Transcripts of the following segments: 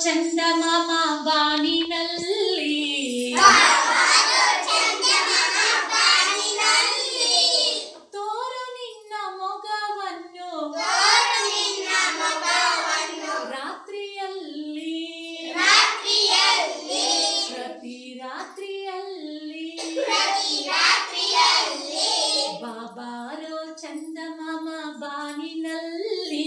ಚಂದಮಾಮ ಬಾನಿನಲ್ಲಿ ತೋರು ನಿನ್ನ ಮೊಗವನ್ನು. ರಾತ್ರಿಯಲ್ಲಿ. ಪ್ರತಿ ರಾತ್ರಿಯಲ್ಲಿ. ಬಾಬಾರೋ ಚಂದಮಾಮ ಬಾನಿನಲ್ಲಿ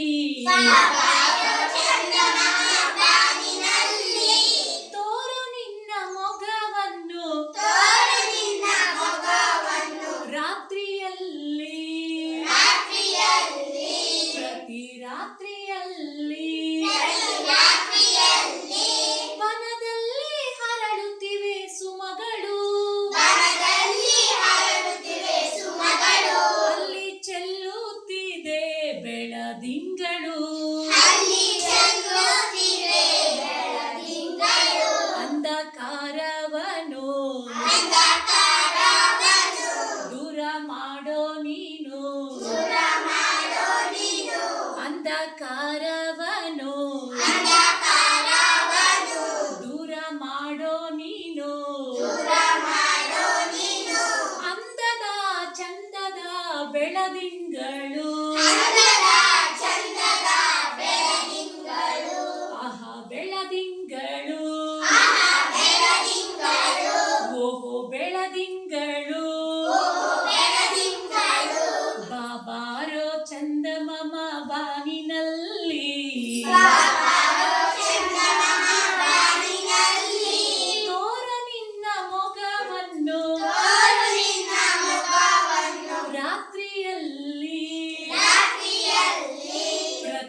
ದಿನಗಳು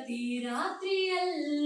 ಪ್ರತಿ ರಾತ್ರಿಯಲ್ಲಿ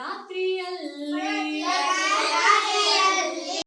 ರಾತ್ರಿಯಲ್ಲ